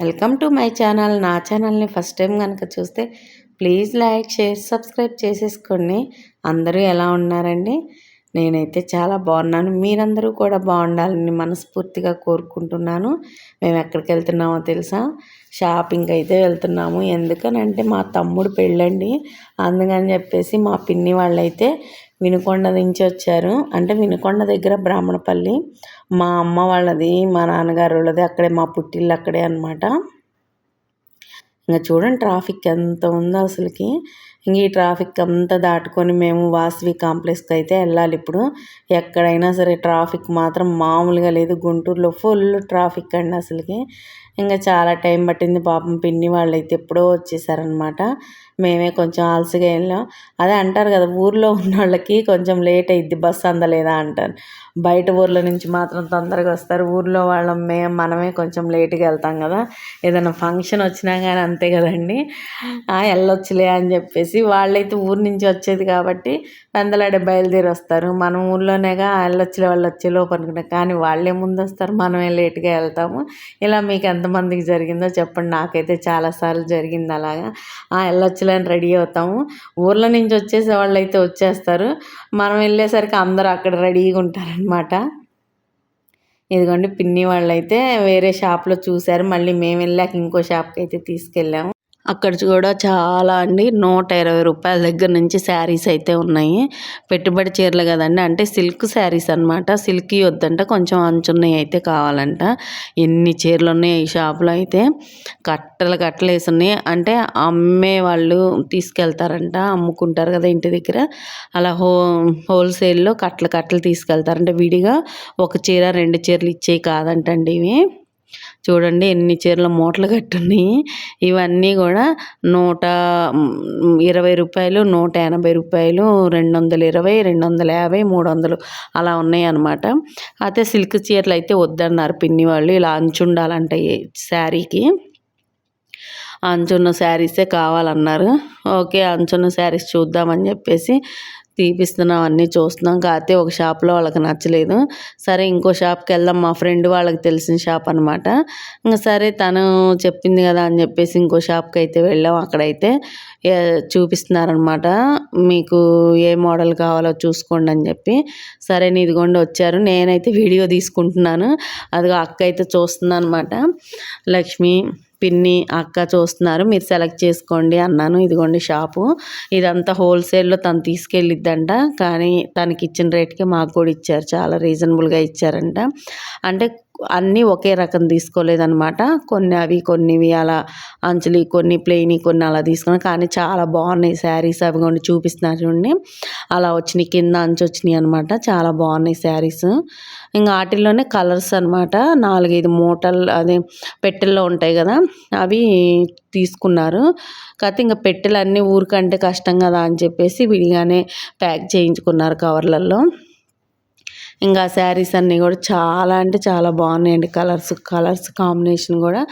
Welcome to my channel. నా ఛానల్ని first time కనుక చూస్తే ప్లీజ్ లైక్ షేర్ సబ్స్క్రైబ్ చేసేసుకోండి. అందరూ ఎలా ఉన్నారండి? నేనైతే చాలా బాగున్నాను. మీరందరూ కూడా బాగుండాలని మనస్ఫూర్తిగా కోరుకుంటున్నాను. మేము ఎక్కడికి వెళ్తున్నామో తెలుసా? షాపింగ్ అయితే వెళ్తున్నాము. ఎందుకనంటే మా తమ్ముడు పెళ్ళండి. అందుకని చెప్పేసి మా పిన్ని వాళ్ళైతే వినుకొండ నుంచి వచ్చారు. అంటే వినుకొండ దగ్గర బ్రాహ్మణపల్లి. మా అమ్మ వాళ్ళది మా నాన్నగారు వాళ్ళది అక్కడే మా పుట్టిల్లు అక్కడే అనమాట ఇంకా చూడండి ట్రాఫిక్ ఎంత ఉందో అసలుకి. ఇంక ఈ ట్రాఫిక్ అంతా దాటుకొని మేము వాసవి కాంప్లెక్స్కి అయితే వెళ్ళాలి ఇప్పుడు. ఎక్కడైనా సరే ట్రాఫిక్ మాత్రం మామూలుగా లేదు. గుంటూరులో ఫుల్ ట్రాఫిక్ అండి అసలుకి. ఇంకా చాలా టైం పట్టింది పాపం. పిన్ని వాళ్ళు అయితే ఎప్పుడో వచ్చేసారనమాట మేమే కొంచెం ఆలసిగా వెళ్ళాం అదే అంటారు కదా ఊర్లో ఉన్న వాళ్ళకి కొంచెం లేట్ అయింది బస్సు అందలేదా అంటారు. బయట ఊర్ల నుంచి మాత్రం తొందరగా వస్తారు. ఊర్లో వాళ్ళం మే మనమే కొంచెం లేట్గా వెళ్తాం కదా. ఏదైనా ఫంక్షన్ వచ్చినా కానీ అంతే కదండి. వెళ్ళొచ్చులే అని చెప్పేసి వాళ్ళైతే ఊరు నుంచి వచ్చేది కాబట్టి పెందలాడే బయలుదేరి వస్తారు. మన ఊర్లోనేగా వెళ్ళొచ్చులే వాళ్ళు వచ్చే లోపు అనుకుంటాం. కానీ వాళ్ళే ముందు వస్తారు. మనమే లేట్గా వెళ్తాము. ఇలా మీకు ఎంతమందికి జరిగిందో చెప్పండి. నాకైతే చాలాసార్లు జరిగింది అలాగా. వెళ్ళొచ్చులే అని రెడీ అవుతాము. ఊర్లో నుంచి వచ్చేసే వాళ్ళు అయితే వచ్చేస్తారు. మనం వెళ్ళేసరికి అందరూ అక్కడ రెడీగా ఉంటారనమాట ఇదిగోండి పిన్ని వాళ్ళు అయితే వేరే షాప్లో చూశారు. మళ్ళీ మేము వెళ్ళాక ఇంకో షాప్కి అయితే తీసుకెళ్ళాము. అక్కడ కూడా చాలా అండి. నూట ఇరవై రూపాయల దగ్గర నుంచి శారీస్ అయితే ఉన్నాయి. పెట్టుబడి చీరలు కదండి. అంటే సిల్క్ శారీస్ అనమాట సిల్క్ వద్దంట. కొంచెం అంచున్నవి అయితే కావాలంట. ఎన్ని చీరలు ఉన్నాయి ఈ షాప్లో అయితే? కట్టలు కట్టలు వేసి ఉన్నాయి అంటే అమ్మే వాళ్ళు తీసుకెళ్తారంట. అమ్ముకుంటారు కదా ఇంటి దగ్గర. అలా హో హోల్సేల్లో కట్టలు కట్టలు తీసుకెళ్తారంట విడిగా ఒక చీర రెండు చీరలు ఇచ్చేవి కాదంటండి ఇవి. చూడండి ఎన్ని చీరలు మూటలు కట్టున్నాయి. ఇవన్నీ కూడా నూట ఇరవై రూపాయలు నూట ఎనభై రూపాయలు రెండు వందల ఇరవై రెండు వందల యాభై మూడు వందలు అలా ఉన్నాయి అనమాట అయితే సిల్క్ చీరలు అయితే వద్దన్నారు పిన్ని వాళ్ళు. ఇలా అంచుండాలంటే శారీకి. అంచున్న శారీసే కావాలన్నారు. ఓకే అంచున్న శారీస్ చూద్దామని చెప్పేసి తీపిస్తున్నాం అన్నీ చూస్తున్నాం. కాకపోతే ఒక షాప్లో వాళ్ళకి నచ్చలేదు. సరే ఇంకో షాప్కి వెళ్దాం. మా ఫ్రెండ్ వాళ్ళకి తెలిసిన షాప్ అనమాట ఇంకా సరే తను చెప్పింది కదా అని చెప్పేసి ఇంకో షాప్కి అయితే వెళ్ళాం. అక్కడైతే చూపిస్తున్నారనమాట మీకు ఏ మోడల్ కావాలో చూసుకోండి అని చెప్పి. సరే ఇదిగోండి వచ్చారు. నేనైతే వీడియో తీసుకుంటున్నాను. అదిగో అక్క అయితే చూస్తుంది అనమాట లక్ష్మి పిన్ని అక్క చూస్తున్నారు మీరు సెలెక్ట్ చేసుకోండి అన్నాను. ఇదిగోండి షాపు. ఇదంతా హోల్సేల్లో తను తీసుకెళ్ళిద్దంట. కానీ తనకి ఇచ్చిన రేట్కి మాకు కూడా ఇచ్చారు. చాలా రీజనబుల్గా ఇచ్చారంట. అంటే అన్నీ ఒకే రకం తీసుకోలేదనమాట కొన్ని అవి కొన్నివి అలా అంచులు కొన్ని ప్లెయిన్ కొన్ని అలా తీసుకున్నాను. కానీ చాలా బాగున్నాయి శారీస్. అవి కొన్ని చూపిస్తున్నారు చూడండి. అలా వచ్చినాయి. కింద అంచు వచ్చినాయి అనమాట చాలా బాగున్నాయి శారీస్. ఇంకా వాటిల్లోనే కలర్స్ అనమాట నాలుగైదు మూటలు అదే పెట్టెల్లో ఉంటాయి కదా. అవి తీసుకున్నారు. కాకపోతే ఇంకా పెట్టెలు అన్నీ ఊరికంటే కష్టం కదా అని చెప్పేసి విడిగానే ప్యాక్ చేయించుకున్నారు కవర్లలో ఇంకా శారీస్ అన్నీ కూడా చాలా అంటే చాలా బాగున్నాయండి. కలర్స్ కలర్స్ కాంబినేషన్ కూడా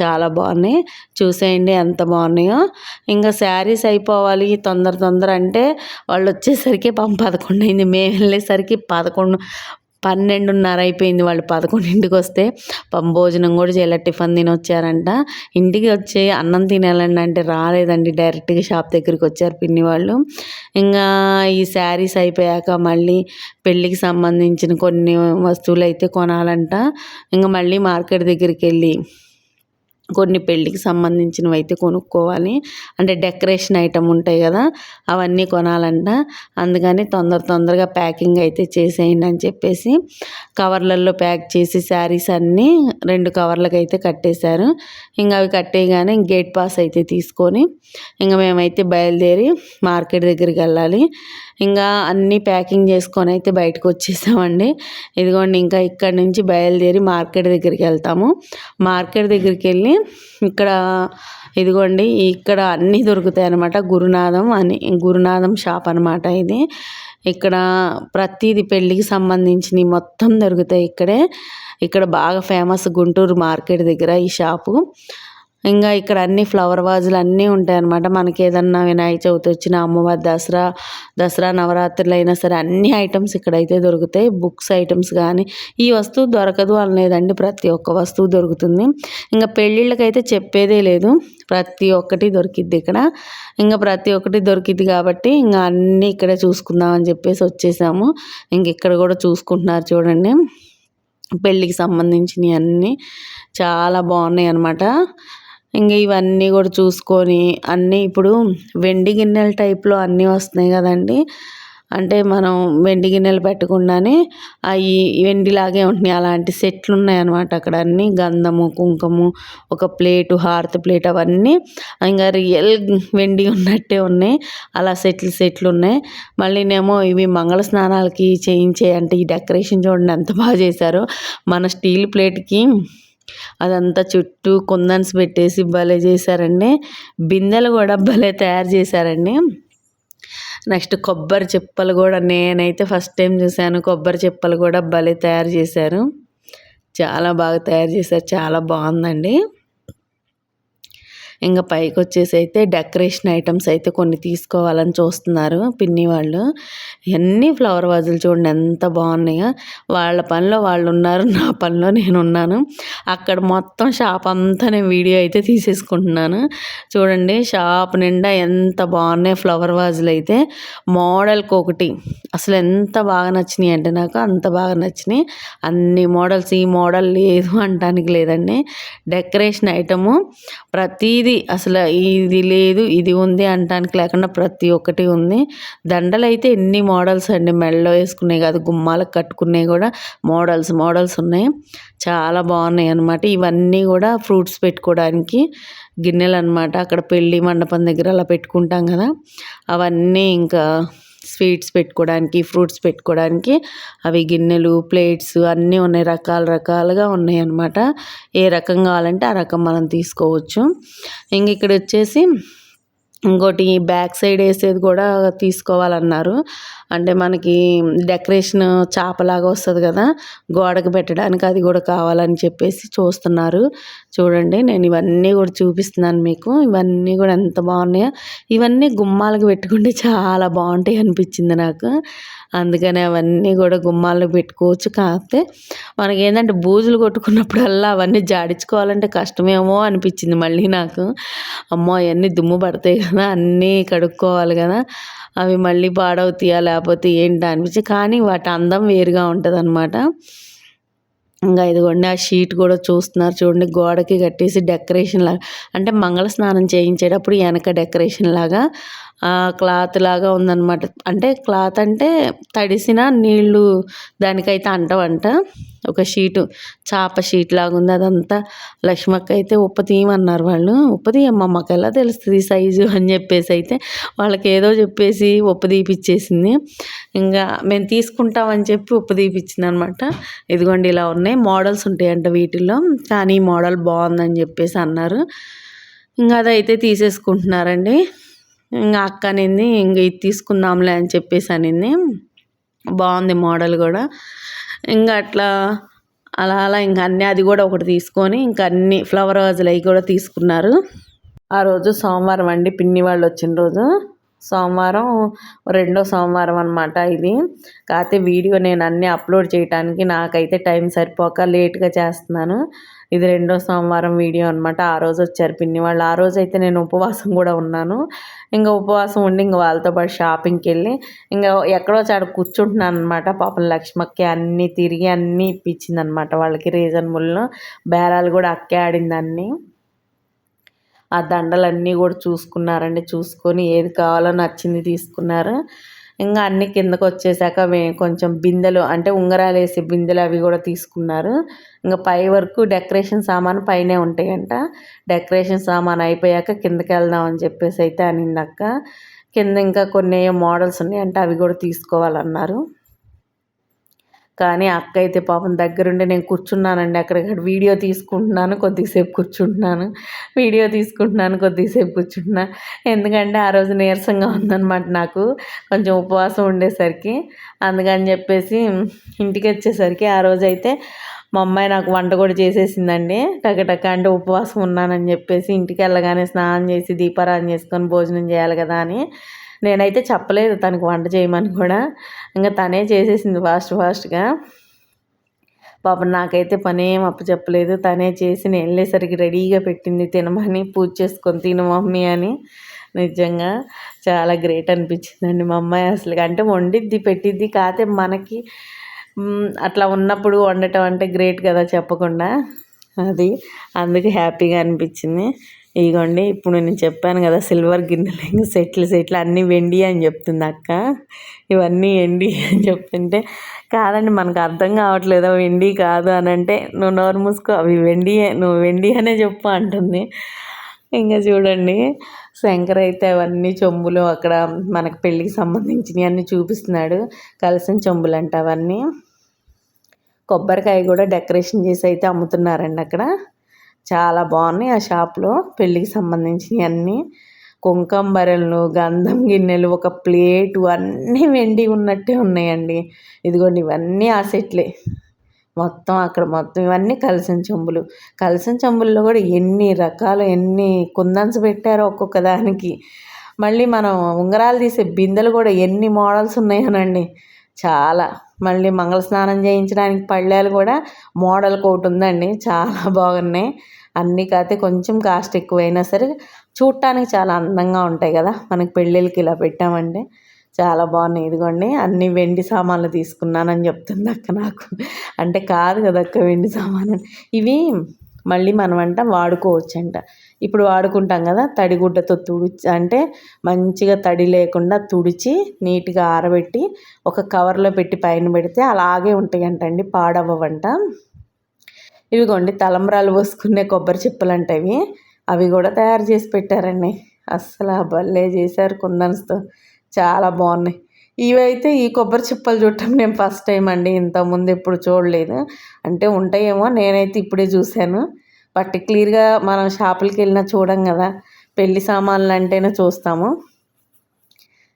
చాలా బాగున్నాయి. చూసేయండి ఎంత బాగున్నాయో. ఇంకా శారీస్ అయిపోవాలి. తొందర తొందర అంటే వాళ్ళు వచ్చేసరికి పంప పదకొండు అయింది. మేము వెళ్ళేసరికి పదకొండు పన్నెండున్నర అయిపోయింది వాళ్ళు పదకొండింటికి వస్తే భోజనం కూడా చేయాలి టిఫిన్ తిని వచ్చారంట ఇంటికి వచ్చి అన్నం తినాలండి అంటే రాలేదండి డైరెక్ట్గా షాప్ దగ్గరికి వచ్చారు పిన్ని వాళ్ళు. ఇంకా ఈ శారీస్ అయిపోయాక మళ్ళీ పెళ్ళికి సంబంధించిన కొన్ని వస్తువులు అయితే కొనాలంట. ఇంకా మళ్ళీ మార్కెట్ దగ్గరికి వెళ్ళి కొన్ని పెళ్ళికి సంబంధించినవి అయితే కొనుక్కోవాలి. అంటే డెకరేషన్ ఐటమ్ ఉంటాయి కదా అవన్నీ కొనాలంట. అందుకని తొందర తొందరగా ప్యాకింగ్ అయితే చేసేయండి అని చెప్పేసి కవర్లలో ప్యాక్ చేసి శారీస్ అన్నీ రెండు కవర్లకు అయితే కట్టేశారు. ఇంకా అవి కట్టేయగానే గేట్ పాస్ అయితే తీసుకొని ఇంకా మేమైతే బయలుదేరి మార్కెట్ దగ్గరికి వెళ్ళాలి. ఇంకా అన్నీ ప్యాకింగ్ చేసుకొని అయితే బయటకు వచ్చేసామండి. ఇదిగోండి ఇంకా ఇక్కడ నుంచి బయలుదేరి మార్కెట్ దగ్గరికి వెళ్తాము. మార్కెట్ దగ్గరికి వెళ్ళి ఇక్కడ ఇదిగోండి ఇక్కడ అన్నీ దొరుకుతాయి అనమాట గురునాథం అని గురునాథం షాప్ అనమాట ఇది. ఇక్కడ ప్రతిది పెళ్ళికి సంబంధించినవి మొత్తం దొరుకుతాయి ఇక్కడే. ఇక్కడ బాగా ఫేమస్ గుంటూరు మార్కెట్ దగ్గర ఈ షాపు. ఇంకా ఇక్కడ అన్ని ఫ్లవర్ వాజులు అన్నీ ఉంటాయి అన్నమాట మనకి ఏదన్నా వినాయక చవితి వచ్చిన అమ్మవారి దసరా దసరా నవరాత్రులు అయినా సరే అన్ని ఐటమ్స్ ఇక్కడైతే దొరుకుతాయి. బుక్స్ ఐటమ్స్ కానీ ఈ వస్తువు దొరకదు అనలేదండి. ప్రతి ఒక్క వస్తువు దొరుకుతుంది. ఇంకా పెళ్ళిళ్ళకైతే చెప్పేదే లేదు. ప్రతి ఒక్కటి దొరికిద్ది ఇక్కడ. ఇంకా ప్రతి ఒక్కటి దొరికిద్ది కాబట్టి ఇంకా అన్నీ ఇక్కడే చూసుకుందామని చెప్పేసి వచ్చేసాము. ఇంక ఇక్కడ కూడా చూసుకుంటున్నారు చూడండి. పెళ్ళికి సంబంధించినవి అన్నీ చాలా బాగున్నాయి అన్నమాట ఇంకా ఇవన్నీ కూడా చూసుకొని అన్నీ ఇప్పుడు వెండి గిన్నెల టైప్లో అన్నీ వస్తున్నాయి కదండి. అంటే మనం వెండి గిన్నెలు పెట్టకుండానే అవి వెండిలాగే ఉంటున్నాయి. అలాంటి సెట్లు ఉన్నాయన్నమాట అక్కడ అన్నీ. గంధము కుంకుము ఒక ప్లేటు హారతి ప్లేట్ అవన్నీ ఇంకా రియల్ వెండి ఉన్నట్టే ఉన్నాయి. అలా సెట్లు సెట్లు ఉన్నాయి మళ్ళీనేమో ఇవి మంగళ స్నానాలకి చేయించే అంటే ఈ డెకరేషన్ చూడండి ఎంత బాగా చేశారో. మన స్టీల్ ప్లేట్కి అదంతా చుట్టూ కుందన్స్ పెట్టేసి భలే చేశారండి. బిందెలు కూడా భలే తయారు చేశారండి. నెక్స్ట్ కొబ్బరి చెప్పలు కూడా నేనైతే ఫస్ట్ టైం చూశాను. కొబ్బరి చెప్పలు కూడా భలే తయారు చేశారు. చాలా బాగా తయారు చేశారు. చాలా బాగుందండి. ఇంకా పైకి వచ్చేసి అయితే డెకరేషన్ ఐటమ్స్ అయితే కొన్ని తీసుకోవాలని చూస్తున్నారు పిన్ని వాళ్ళు. ఎన్ని ఫ్లవర్ వాజులు చూడండి ఎంత బాగున్నాయో. వాళ్ళ పనిలో వాళ్ళు ఉన్నారు నా పనిలో నేను ఉన్నాను. అక్కడ మొత్తం షాప్ అంతా నేను వీడియో అయితే తీసేసుకుంటున్నాను. చూడండి షాప్ నిండా ఎంత బాగున్నాయి ఫ్లవర్ వాజులు అయితే. మోడల్కి ఒకటి. అసలు ఎంత బాగా నచ్చినాయి అంటే నాకు అంత బాగా నచ్చినాయి. అన్ని మోడల్స్ ఈ మోడల్ లేదు అంటానికి లేదండి. డెకరేషన్ ఐటము ప్రతీది ప్రతిదీ అసలు ఇది లేదు ఇది ఉంది అనడానికి లేకుండా ప్రతి ఒక్కటి ఉంది. దండలు అయితే ఎన్ని మోడల్స్ అండి. మెడలో వేసుకునే కాదు గుమ్మాలకు కట్టుకునే కూడా మోడల్స్ మోడల్స్ ఉన్నాయి. చాలా బాగున్నాయి అనమాట ఇవన్నీ కూడా ఫ్రూట్స్ పెట్టుకోవడానికి గిన్నెలు అనమాట అక్కడ పెళ్ళి మండపం దగ్గర అలా పెట్టుకుంటాం కదా. అవన్నీ ఇంకా స్వీట్స్ పెట్టుకోవడానికి ఫ్రూట్స్ పెట్టుకోవడానికి అవి గిన్నెలు ప్లేట్స్ అన్నీ ఉన్నాయి రకాల రకాలుగా ఉన్నాయి అన్నమాట. ఏ రకం కావాలంటే ఆ రకం మనం తీసుకోవచ్చు. ఇంక ఇక్కడ వచ్చేసి ఇంకోటి బ్యాక్ సైడ్ వేసేది కూడా తీసుకోవాలన్నారు. అంటే మనకి డెకరేషన్ చేపలాగా వస్తుంది కదా గోడకు పెట్టడానికి అది కూడా కావాలని చెప్పేసి చూస్తున్నారు. చూడండి నేను ఇవన్నీ కూడా చూపిస్తున్నాను మీకు. ఇవన్నీ కూడా ఎంత బాగున్నాయో. ఇవన్నీ గుమ్మాలకు పెట్టుకుంటే చాలా బాగుంటాయి అనిపించింది నాకు. అందుకని అవన్నీ కూడా గుమ్మాల్లో పెట్టుకోవచ్చు. కాకపోతే మనకి ఏంటంటే బూజులు కొట్టుకున్నప్పుడల్లా అవన్నీ జాడించుకోవాలంటే కష్టమేమో అనిపించింది మళ్ళీ నాకు. అమ్మో అవన్నీ దుమ్ము పడతాయి కదా అన్నీ కడుక్కోవాలి కదా అవి మళ్ళీ పాడవుతాయా లేకపోతే ఏంటి అనిపించి కానీ వాటి అందం వేరుగా ఉంటుంది అనమాట ఇంకా ఇదిగోండి ఆ షీట్ కూడా చూస్తున్నారు చూడండి గోడకి కట్టేసి డెకరేషన్ లాగా అంటే మంగళ స్నానం చేయించేటప్పుడు వెనక డెకరేషన్ లాగా క్లాత్ లాగా ఉందన్నమాట. అంటే క్లాత్ అంటే తడిసిన నీళ్ళు దానికైతే అంటవంట. ఒక షీటు చాప షీట్ లాగా ఉంది అదంతా. లక్ష్మక్క అయితే ఉప్ప తీయమన్నారు వాళ్ళు. ఉప్ప తీయమ్మ మాకు ఎలా తెలుస్తుంది సైజు అని చెప్పేసి అయితే వాళ్ళకి ఏదో చెప్పేసి ఉప్పు తీపిచ్చేసింది. ఇంకా మేము తీసుకుంటామని చెప్పి ఉప్పు తీపిచ్చింది అనమాట ఇదిగోండి ఇలా ఉన్నాయి. మోడల్స్ ఉంటాయంట వీటిల్లో. కానీ మోడల్ బాగుందని చెప్పేసి అన్నారు. ఇంకా అదైతే తీసేసుకుంటున్నారండి. ఇంకా అక్క అనింది ఇంక ఇది తీసుకుందాంలే అని చెప్పేసి అనింది. బాగుంది మోడల్ కూడా. ఇంకా అట్లా అలా అలా ఇంకా అన్నీ అది కూడా ఒకటి తీసుకొని ఇంకా అన్ని ఫ్లవర్ వాజులు అవి కూడా తీసుకున్నారు. ఆ రోజు సోమవారం అండి పిన్ని వాళ్ళు వచ్చిన రోజు. సోమవారం రెండో సోమవారం అనమాట ఇది. కాకపోతే వీడియో నేను అన్నీ అప్లోడ్ చేయడానికి నాకైతే టైం సరిపోక లేట్గా చేస్తున్నాను. ఇది రెండో సోమవారం వీడియో అనమాట ఆ రోజు వచ్చారు పిన్ని వాళ్ళు. ఆ రోజు అయితే నేను ఉపవాసం కూడా ఉన్నాను. ఇంకా ఉపవాసం ఉండి ఇంకా వాళ్ళతో పాటు షాపింగ్కి వెళ్ళి ఇంకా ఎక్కడో చాడ కూర్చుంటున్నాను అనమాట పాపం లక్ష్మక్కి అన్నీ తిరిగి అన్నీ ఇప్పించింది అనమాట వాళ్ళకి రీజనబుల్లో బేరాలు కూడా అక్కే ఆడింది అన్నీ. ఆ దండలన్నీ కూడా చూసుకున్నారండి. చూసుకొని ఏది కావాలో నచ్చింది తీసుకున్నారు. ఇంకా అన్ని కిందకు వచ్చేసాక కొంచెం బిందెలు అంటే ఉంగరాలు వేసి బిందెలు అవి కూడా తీసుకున్నారు. ఇంకా పై వరకు డెకరేషన్ సామాను పైనే ఉంటాయంట. డెకరేషన్ సామాన్ అయిపోయాక కిందకి వెళ్దాం అని చెప్పేసి అయితే అనిందక్క కింద ఇంకా కొన్ని మోడల్స్ ఉన్నాయంటే అవి కూడా తీసుకోవాలన్నారు. కానీ అక్క అయితే పాపం దగ్గరుండి నేను కూర్చున్నానండి. అక్కడ వీడియో తీసుకుంటున్నాను కొద్దిసేపు కూర్చుంటున్నాను. వీడియో తీసుకుంటున్నాను కొద్దిసేపు కూర్చుంటున్నా. ఎందుకంటే ఆ రోజు నీరసంగా ఉందన్నమాట నాకు. కొంచెం ఉపవాసం ఉండేసరికి. అందుకని చెప్పేసి ఇంటికి వచ్చేసరికి ఆ రోజు అయితే మా అమ్మాయి నాకు వంట కూడా చేసేసిందండి. టకటక అంటే ఉపవాసం ఉన్నానని చెప్పేసి ఇంటికి వెళ్ళగానే స్నానం చేసి దీపారాధన చేసుకొని భోజనం చేయాలి కదా అని నేనైతే చెప్పలేదు తనకు వంట చేయమని కూడా. ఇంకా తనే చేసేసింది ఫాస్ట్ ఫాస్ట్గా పాపం నాకైతే పని ఏం చెప్పలేదు తనే చేసి నేను వెళ్ళేసరికి రెడీగా పెట్టింది తినమని పూజ చేసుకొని తిను మమ్మీ అని. నిజంగా చాలా గ్రేట్ అనిపించిందండి మా అమ్మాయి అసలు. అంటే వండిద్ది పెట్టిద్ది కాతే మనకి అట్లా ఉన్నప్పుడు వండటం అంటే గ్రేట్ కదా చెప్పకుండా. అది అందుకే హ్యాపీగా అనిపించింది. ఇదిగోండి ఇప్పుడు నేను చెప్పాను కదా సిల్వర్ గిన్నెలు ఇంకా సెట్లు సెట్లు అన్నీ వెండి అని చెప్తుంది అక్క. ఇవన్నీ ఎండి అని చెప్తుంటే కాదండి మనకు అర్థం కావట్లేదు వెండి కాదు అని అంటే నువ్వు నోరు మూసుకో అవి వెండి నువ్వు వెండి అనే చెప్పు అంటుంది. ఇంకా చూడండి శంకర్ అయితే అవన్నీ చెంబులు అక్కడ మనకు పెళ్ళికి సంబంధించినవి అన్నీ చూపిస్తున్నాడు. కలిసిన చెంబులు అంట అవన్నీ. కొబ్బరికాయ కూడా డెకరేషన్ చేసి అయితే అమ్ముతున్నారండి అక్కడ. చాలా బాగున్నాయి ఆ షాప్లో. పెళ్ళికి సంబంధించినవి అన్నీ కుంకం గంధం గిన్నెలు ఒక ప్లేటు అన్నీ వెండి ఉన్నట్టే ఉన్నాయండి. ఇదిగోండి ఇవన్నీ ఆ సెట్లే. మొత్తం అక్కడ మొత్తం ఇవన్నీ కలిసిన చెంబులు. కలిసిన చెంబుల్లో కూడా ఎన్ని రకాలు ఎన్ని కుందన్స్ పెట్టారో ఒక్కొక్క దానికి. మళ్ళీ మనం ఉంగరాలు తీసే బిందెలు కూడా ఎన్ని మోడల్స్ ఉన్నాయనండి. చాలా. మళ్ళీ మంగళ స్నానం చేయించడానికి పళ్ళాలు కూడా మోడల్ కోటి ఉందండి. చాలా బాగున్నాయి. అన్నీ కాతే కొంచెం కాస్ట్ ఎక్కువైనా సరే చూడటానికి చాలా అందంగా ఉంటాయి కదా. మనకి పెళ్ళిళ్ళకి ఇలా పెట్టామంటే చాలా బాగున్నాయి. ఇదిగోండి అన్ని వెండి సామాన్లు తీసుకున్నానని చెప్తుంది అక్క నాకు. అంటే కాదు కదా అక్క వెండి సామాను ఇవి మళ్ళీ మనం అంట వాడుకోవచ్చు అంట ఇప్పుడు వాడుకుంటాం కదా తడిగుడ్డతో తుడిచి అంటే మంచిగా తడి లేకుండా తుడిచి నీట్గా ఆరబెట్టి ఒక కవర్లో పెట్టి పైన పెడితే అలాగే ఉంటాయి అంటండి పాడవ్వంట ఇవిగోండి తలంబ్రాలు పోసుకునే కొబ్బరి చిప్పలు అంటవి అవి కూడా తయారు చేసి పెట్టారండి. అస్సలు భలే చేశారు కుందన్స్తో. చాలా బాగున్నాయి. ఇవైతే ఈ కొబ్బరి చిప్పలు చూడటం నేను ఫస్ట్ టైం అండి. ఇంతకుముందు ఎప్పుడు చూడలేదు. అంటే ఉంటాయేమో నేనైతే ఇప్పుడే చూశాను. బట్ మనం షాపులకి వెళ్ళినా చూడం కదా. పెళ్ళి సామాన్లు అంటేనే చూస్తాము.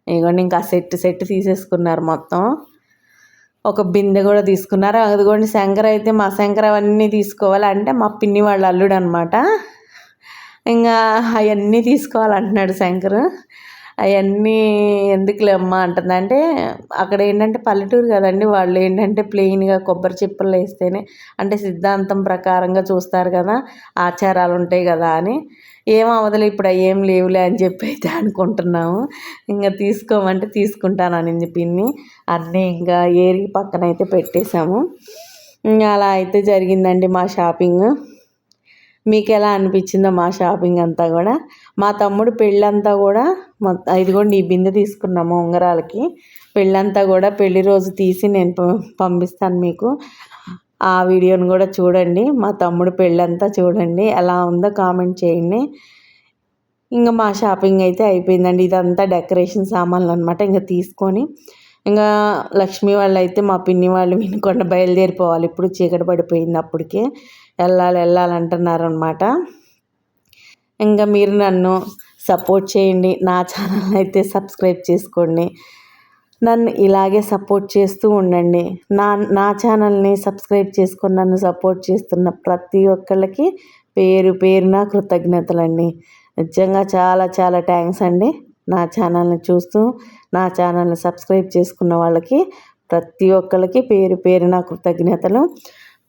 ఇదిగోండి ఇంకా సెట్ సెట్ తీసేసుకున్నారు మొత్తం. ఒక బిందె కూడా తీసుకున్నారు. అదిగోండి శంకర్ అయితే మా శంకర్ అవన్నీ తీసుకోవాలి అంటే మా పిన్ని వాళ్ళ అల్లుడు అనమాట ఇంకా అవన్నీ తీసుకోవాలంటున్నాడు శంకర్. అవన్నీ ఎందుకులే అమ్మ అంటుంది. అంటే అక్కడ ఏంటంటే పల్లెటూరు కదండి వాళ్ళు ఏంటంటే ప్లెయిన్గా కొబ్బరి చిప్పలు వేస్తేనే అంటే సిద్ధాంతం ప్రకారంగా చూస్తారు కదా ఆచారాలు ఉంటాయి కదా అని. ఏం అవదలే ఇప్పుడు ఏం లేవులే అని చెప్పి అయితే అనుకుంటున్నాము. ఇంకా తీసుకోమంటే తీసుకుంటానని పిన్ని. అన్నీ ఇంకా ఏరి పక్కన అయితే పెట్టేశాము అలా అయితే జరిగిందండి మా షాపింగ్. మీకు ఎలా అనిపించిందో మా షాపింగ్ అంతా కూడా. మా తమ్ముడు పెళ్ళంతా కూడా ఇదిగోండి ఈ బిందె తీసుకున్నాము ఉంగరాలకి. పెళ్ళంతా కూడా పెళ్ళి రోజు తీసి నేను పంపిస్తాను మీకు. ఆ వీడియోని కూడా చూడండి. మా తమ్ముడు పెళ్ళంతా చూడండి. ఎలా ఉందో కామెంట్ చేయండి. ఇంకా మా షాపింగ్ అయితే అయిపోయిందండి. ఇదంతా డెకరేషన్ సామాన్లు అనమాట ఇంకా తీసుకొని ఇంకా లక్ష్మి వాళ్ళు అయితే మా పిన్ని వాళ్ళు వినకుండా బయలుదేరిపోవాలి. ఇప్పుడు చీకటి పడిపోయింది అప్పటికే. వెళ్ళాలి వెళ్ళాలంటున్నారు అనమాట ఇంకా మీరు నన్ను సపోర్ట్ చేయండి. నా ఛానల్ అయితే సబ్స్క్రైబ్ చేసుకోండి. నన్ను ఇలాగే సపోర్ట్ చేస్తూ ఉండండి. నా నా ఛానల్ని సబ్స్క్రైబ్ చేసుకొని నన్ను సపోర్ట్ చేస్తున్న ప్రతి ఒక్కళ్ళకి పేరు పేరున కృతజ్ఞతలండి. నిజంగా చాలా చాలా థ్యాంక్స్ అండి. నా ఛానల్ని చూస్తూ నా ఛానల్ని సబ్స్క్రైబ్ చేసుకున్న వాళ్ళకి ప్రతి ఒక్కరికి పేరు పేరు నా కృతజ్ఞతలు.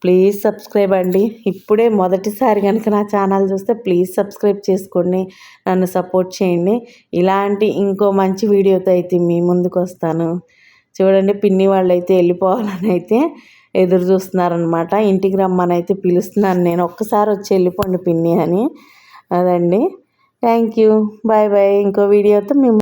ప్లీజ్ సబ్స్క్రైబ్ అండి. ఇప్పుడే మొదటిసారి కనుక నా ఛానల్ చూస్తే ప్లీజ్ సబ్స్క్రైబ్ చేసుకోండి. నన్ను సపోర్ట్ చేయండి. ఇలాంటి ఇంకో మంచి వీడియోతో అయితే మీ ముందుకు వస్తాను. చూడండి పిన్ని వాళ్ళు అయితే వెళ్ళిపోవాలని అయితే ఎదురు చూస్తున్నారనమాట ఇంటికి రమ్మని అయితే పిలుస్తున్నాను నేను. ఒక్కసారి వచ్చి వెళ్ళిపోండి పిన్ని అని. అదండి. థ్యాంక్ యూ బాయ్ బాయ్ ఇంకో వీడియోతో మేము